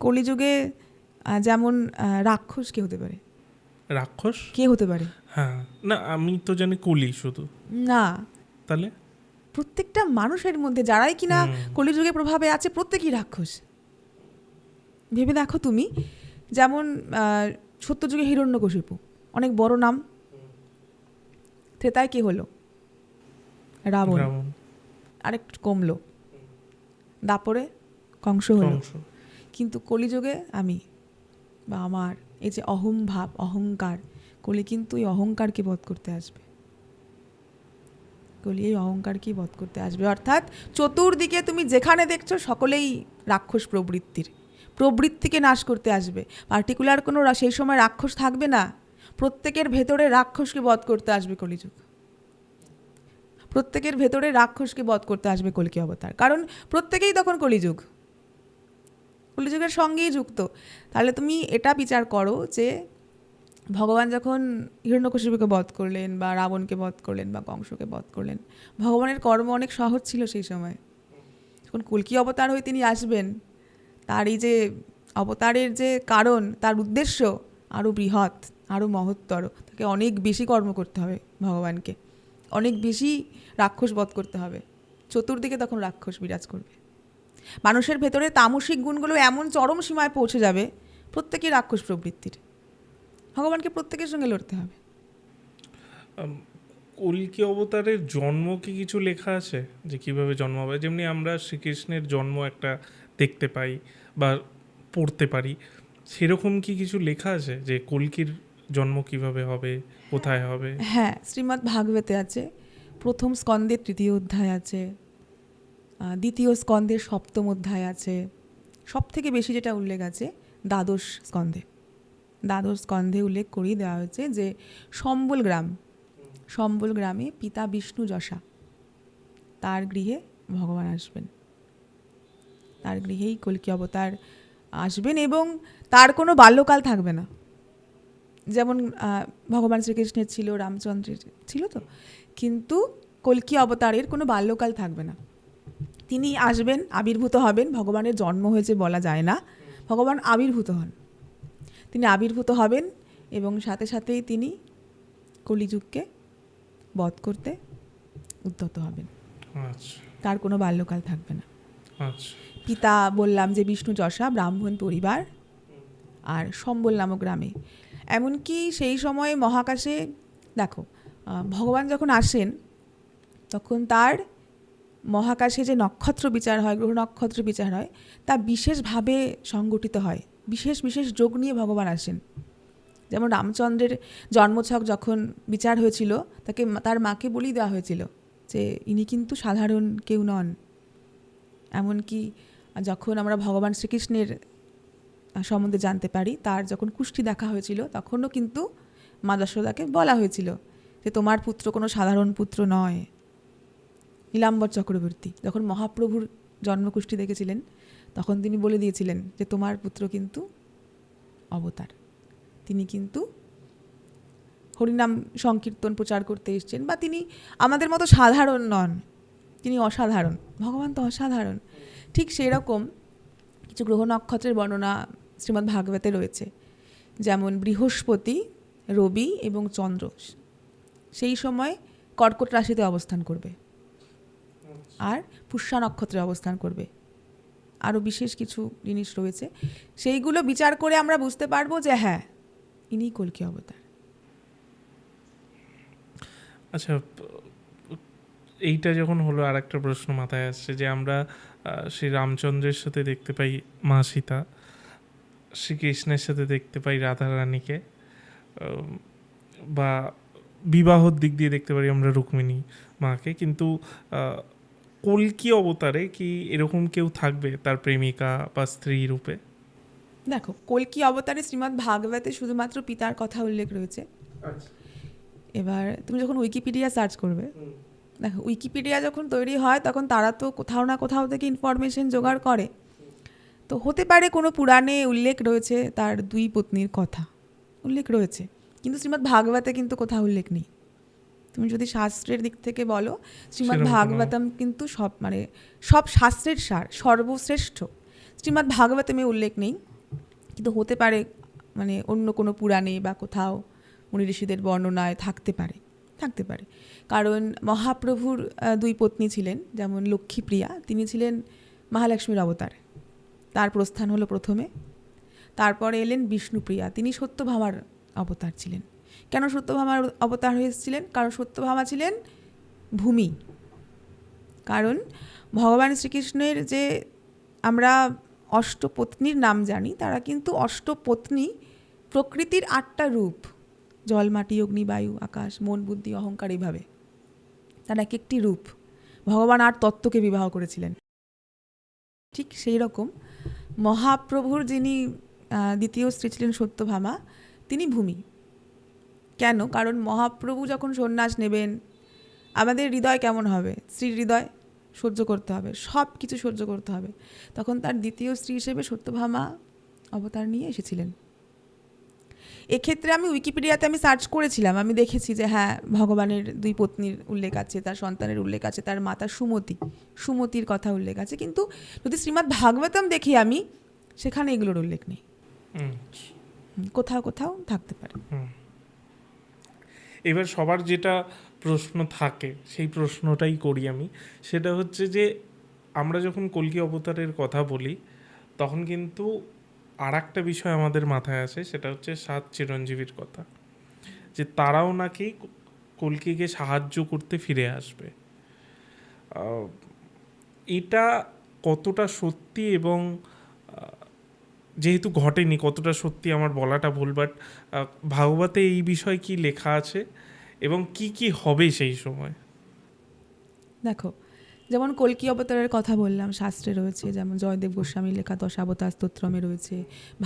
কলিযুগে যেমন রাক্ষস কে হতে পারে? রাক্ষস? কে হতে পারে? হ্যাঁ। না আমি তো জানি কলি শুধু। না। তাহলে? প্রত্যেকটা মানুষের মধ্যে যারাই কিনা। কলিযুগে প্রভাবে আছে প্রত্যেকই রাক্ষস। ভেবে দেখো তুমি যেমন সত্যযুগে হিরণ্যকশিপু অনেক বড় নাম। ত্রেতায় কি হলো? রাবণ। আরেকটু কমলো। দাপরে কংস হলো। কিন্তু কলিযুগে আমি বা আমার এই যে অহং ভাব অহংকার, কলি কিন্তু এই অহংকারকে বধ করতে আসবে। কলি এই অহংকারকেই বধ করতে আসবে। অর্থাৎ চতুর্দিকে তুমি যেখানে দেখছ সকলেই রাক্ষস প্রবৃত্তির। প্রবৃত্তিকে নাশ করতে আসবে। পার্টিকুলার কোনো সেই সময় রাক্ষস থাকবে না। প্রত্যেকের ভেতরে রাক্ষসকে বধ করতে আসবে কলিযুগ। প্রত্যেকের ভেতরে রাক্ষসকে বধ করতে আসবে কলকি অবতার। কারণ প্রত্যেকেই তখন কলিযুগ। কলিযুগের সঙ্গেই যুক্ত। তাহলে তুমি এটা বিচার করো যে ভগবান যখন হিরণ্যকশিপুকে বধ করলেন বা রাবণকে বধ করলেন বা কংসকে বধ করলেন, ভগবানের কর্ম অনেক সহজ ছিল সেই সময়। যখন কলকি অবতার হয়ে তিনি আসবেন, তার এই যে অবতারের যে কারণ, তার উদ্দেশ্য আরও বৃহৎ আরও মহত্তর, তাকে অনেক বেশি কর্ম করতে হবে ভগবানকে। অনেক বেশি রাক্ষস বধ করতে হবে। চতুর্দিকে তখন রাক্ষস বিরাজ করবে। মানুষের ভেতরে তামসিক গুণগুলো এমন চরম সীমায় পৌঁছে যাবে প্রত্যেকেই রাক্ষস প্রবৃত্তির। ভগবানকে প্রত্যেকের সঙ্গে লড়তে হবে। কলকি অবতারের জন্ম কি কিছু লেখা আছে যে কীভাবে জন্ম হবে? যেমনি আমরা শ্রীকৃষ্ণের জন্ম একটা দেখতে পাই বা পড়তে পারি সেরকম কি কিছু লেখা আছে যে কল্কির জন্ম কীভাবে হবে কোথায় হবে? হ্যাঁ শ্রীমদ্ ভাগবতে আছে প্রথম স্কন্দের তৃতীয় অধ্যায় আছে দ্বিতীয় স্কন্দের সপ্তম অধ্যায় আছে। সব থেকে বেশি যেটা উল্লেখ আছে, দ্বাদশ স্কন্ধে। দ্বাদশ স্কন্ধে উল্লেখ করেই দেওয়া হয়েছে যে সম্বল গ্রাম, সম্বল গ্রামে পিতা বিষ্ণু যশা, তার গৃহে ভগবান আসবেন। তার গৃহেই কলকি অবতার আসবেন এবং তার কোনো বাল্যকাল থাকবে না। যেমন ভগবান শ্রীকৃষ্ণের ছিল, রামচন্দ্রের ছিল তো, কিন্তু কলকি অবতারের কোনো বাল্যকাল থাকবে না। তিনি আসবেন আবির্ভূত হবেন। ভগবানের জন্ম হয়েছে বলা যায় না। ভগবান আবির্ভূত হন। তিনি আবির্ভূত হবেন এবং সাথে সাথেই তিনি কলিযুগকে বধ করতে উদ্যত হবেন। আচ্ছা। তার কোনো বাল্যকাল থাকবে না। আচ্ছা। পিতা বললাম যে বিষ্ণু যশা ব্রাহ্মণ পরিবার আর সম্বল নামক গ্রামে। এমনকি সেই সময়ে মহাকাশে দেখো ভগবান যখন আসেন তখন তার মহাকাশে যে নক্ষত্র বিচার হয়, গ্রহ নক্ষত্র বিচার হয়, তা বিশেষভাবে সংগঠিত হয়। বিশেষ বিশেষ যোগ নিয়ে ভগবান আসেন। যেমন রামচন্দ্রের জন্মছক যখন বিচার হয়েছিল, তাকে তার মাকে বলি দেওয়া হয়েছিল যে, ইনি কিন্তু সাধারণ কেউ নন। এমনকি যখন আমরা ভগবান শ্রীকৃষ্ণের সম্বন্ধে জানতে পারি, তার যখন কুষ্টি দেখা হয়েছিল, তখনও কিন্তু মা যশোদাকে বলা হয়েছিল যে, তোমার পুত্র কোনো সাধারণ পুত্র নয়। নীলাম্বর চক্রবর্তী, যখন মহাপ্রভুর জন্মকুষ্টি দেখেছিলেন, তখন তিনি বলে দিয়েছিলেন যে, তোমার পুত্র কিন্তু অবতার। তিনি কিন্তু হরিনাম সংকীর্তন প্রচার করতে এসছেন বা তিনি আমাদের মতো সাধারণ নন। তিনি অসাধারণ, ভগবান তো অসাধারণ। ঠিক সেই রকম কিছু গ্রহ নক্ষত্রের বর্ণনা শ্রীমদ্ ভাগবতে রয়েছে, যেমন বৃহস্পতি, রবি এবং চন্দ্র। সেই সময় কর্কট রাশিতে অবস্থান করবে। আর পুষ্যা নক্ষত্রে অবস্থান করবে। আরও বিশেষ কিছু জিনিস রয়েছে। সেইগুলো বিচার করে আমরা বুঝতে পারব যে হ্যাঁ ইনি কলকি অবতার। আচ্ছা এইটা যখন হলো আর একটা প্রশ্ন মাথায় আসছে যে আমরা শ্রী রামচন্দ্রের সাথে দেখতে পাই মা সীতা, শ্রীকৃষ্ণের সাথে দেখতে পাই রাধা রানীকে বা বিবাহর দিক দিয়ে দেখতে পারি আমরা রুক্মিণী মাকে, কিন্তু কল্কি অবতারে কি এরকম কেউ থাকবে তার প্রেমিকা বা স্ত্রী রূপে? দেখো কলকি অবতারে শ্রীমৎ ভাগবতে শুধুমাত্র পিতার কথা উল্লেখ রয়েছে। এবার তুমি যখন উইকিপিডিয়া সার্চ করবে দেখো উইকিপিডিয়া যখন তৈরি হয় তখন তারা তো কোথাও না কোথাও থেকে ইনফরমেশন জোগাড় করে। তো হতে পারে কোনো পুরাণে উল্লেখ রয়েছে তার দুই পত্নীর কথা উল্লেখ রয়েছে। কিন্তু শ্রীমৎ ভাগবতে কিন্তু কোথাও উল্লেখ নেই। তুমি যদি শাস্ত্রের দিক থেকে বলো শ্রীমদ্ কোনো- ভাগবতম কিন্তু সব মানে সব শাস্ত্রের সার সর্বশ্রেষ্ঠ। শ্রীমদ্ ভাগবতমে উল্লেখ নেই কিন্তু হতে পারে মানে অন্য কোনো পুরাণে বা কোথাও মুনি ঋষিদের বর্ণনায় থাকতে পারে থাকতে পারে। কারণ মহাপ্রভুর দুই পত্নী ছিলেন যেমন লক্ষ্মীপ্রিয়া তিনি ছিলেন মহালক্ষ্মীর অবতার। তার প্রস্থান হলো প্রথমে। তারপরে এলেন বিষ্ণুপ্রিয়া তিনি সত্যভামার অবতার ছিলেন। কেন সত্যভামার অবতার হয়ে এসেছিলেন? কারণ সত্যভামা ছিলেন ভূমি। কারণ ভগবান শ্রীকৃষ্ণের যে আমরা অষ্টপত্নীর নাম জানি, তারা কিন্তু অষ্টপত্নী প্রকৃতির আটটা রূপ, জল, মাটি, অগ্নি, বায়ু, আকাশ, মন, বুদ্ধি, অহংকার এইভাবে। তার এক একটি রূপ। ভগবান আর তত্ত্বকে বিবাহ করেছিলেন। ঠিক সেই রকম মহাপ্রভুর যিনি দ্বিতীয় স্ত্রী ছিলেন সত্যভামা, তিনি ভূমি। কেন? কারণ মহাপ্রভু যখন সন্ন্যাস নেবেন আমাদের হৃদয় কেমন হবে? স্ত্রীর হৃদয় সহ্য করতে হবে সব কিছু সহ্য করতে হবে। তখন তার দ্বিতীয় স্ত্রী হিসেবে সত্যভামা অবতার নিয়ে এসেছিলেন। এক্ষেত্রে আমি উইকিপিডিয়াতে আমি সার্চ করেছিলাম আমি দেখেছি যে হ্যাঁ ভগবানের দুই পত্নীর উল্লেখ আছে তার সন্তানের উল্লেখ আছে তার মাতা সুমতি সুমতির কথা উল্লেখ আছে। কিন্তু যদি শ্রীমৎ ভাগবতম দেখি আমি সেখানে এগুলোর উল্লেখ নেই। কোথাও কোথাও থাকতে পারে। এবার সবার যেটা প্রশ্ন থাকে, সেই প্রশ্নটাই করি আমি। সেটা হচ্ছে যে, আমরা যখন কলকি অবতারের কথা বলি, তখন কিন্তু আর একটা বিষয় আমাদের মাথায় আসে, সেটা হচ্ছে সাত চিরঞ্জীবীর কথা। যে তারাও নাকি কলকিকে সাহায্য করতে ফিরে আসবে। এটা কতটা সত্যি এবং যেহেতু ঘটেনি, কতটা সত্যি আমার বলাটা ভুল বাট ভাগবতে এই বিষয় কি লেখা আছে এবং কি কি হবে সেই সময়? দেখো, যেমন কল্কি অবতারের কথা বললাম, শাস্ত্রে রয়েছে, যেমন জয়দেব গোস্বামীর লেখা দশাবতার স্তোত্রমে রয়েছে,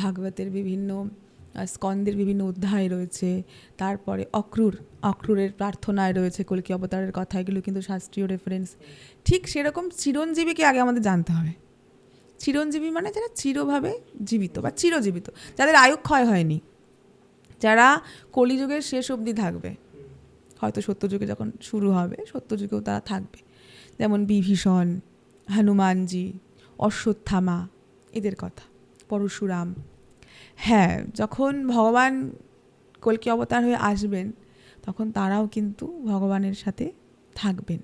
ভাগবতের বিভিন্ন স্কন্দের বিভিন্ন অধ্যায় রয়েছে, তারপরে অক্রুর, অক্রুরের প্রার্থনায় রয়েছে কল্কি অবতারের কথা, এগুলো কিন্তু শাস্ত্রীয় রেফারেন্স ঠিক সেরকম চিরঞ্জীবীকে আগে আমাদের জানতে হবে। চিরঞ্জীবী মানে যারা চিরভাবে জীবিত বা চিরজীবিত, যাদের আয়ু ক্ষয় হয়নি, যারা কলিযুগের শেষ অবধি থাকবে। হয়তো সত্যযুগে যখন শুরু হবে, সত্যযুগেও তারা থাকবে। যেমন বিভীষণ, হনুমানজি, অশ্বত্থামা, এদের কথা, পরশুরাম। হ্যাঁ যখন ভগবান কল্কি অবতার হয়ে আসবেন, তখন তারাও কিন্তু ভগবানের সাথে থাকবেন।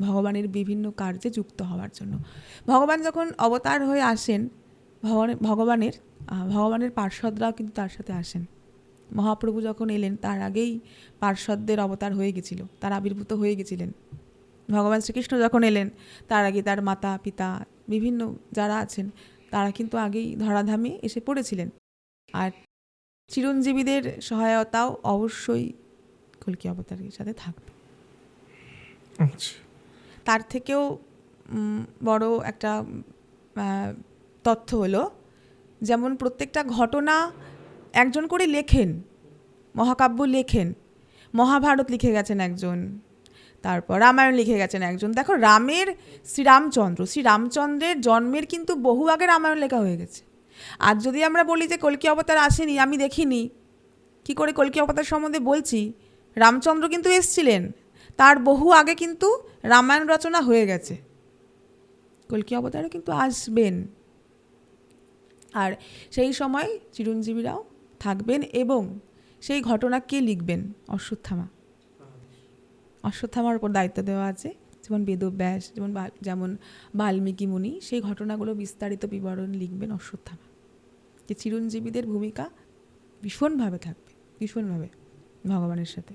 ভগবানের বিভিন্ন কার্যে যুক্ত হওয়ার জন্য। ভগবান যখন অবতার হয়ে আসেন, ভগবানের ভগবানের পার্শ্বদরাও কিন্তু তার সাথে আসেন। মহাপ্রভু যখন এলেন, তার আগেই পার্শ্বদের অবতার হয়ে গেছিল, তার আবির্ভূত হয়ে গেছিলেন। ভগবান শ্রীকৃষ্ণ যখন এলেন, তার আগে তার মাতা, পিতা, বিভিন্ন যারা আছেন, তারা কিন্তু আগেই ধরাধামে এসে পড়েছিলেন। আর চিরঞ্জীবীদের সহায়তাও অবশ্যই কল্কি অবতারের সাথে থাকবে। আচ্ছা। তার থেকেও বড় একটা তথ্য হলো, যেমন প্রত্যেকটা ঘটনা একজন করে লেখেন, মহাকাব্য লেখেন, মহাভারত লিখে গেছেন একজন, তারপর রামায়ণ লিখে গেছেন একজন। দেখো, রামের শ্রীরামচন্দ্র, শ্রীরামচন্দ্রের জন্মের কিন্তু বহু আগে রামায়ণ লেখা হয়ে গেছে। আর যদি আমরা বলি যে কল্কি অবতার আসেনি, আমি দেখিনি, কি করে কল্কি অবতার সম্বন্ধে বলছি? রামচন্দ্র কিন্তু এসছিলেন তার বহু আগে কিন্তু রামায়ণ রচনা হয়ে গেছে। কল্কি অবতারও কিন্তু আসবেন। আর সেই সময় চিরঞ্জীবীরাও থাকবেন এবং সেই ঘটনা কে লিখবেন? অশ্বত্থামা। অশ্বত্থামার উপর দায়িত্ব দেওয়া আছে। যেমন বেদব্যাস, যেমন যেমন বাল্মীকি মুনি, সেই ঘটনাগুলো বিস্তারিত বিবরণ লিখবেন অশ্বত্থামা। যে চিরঞ্জীবীদের ভূমিকা ভীষণভাবে থাকবে, ভীষণভাবে ভগবানের সাথে।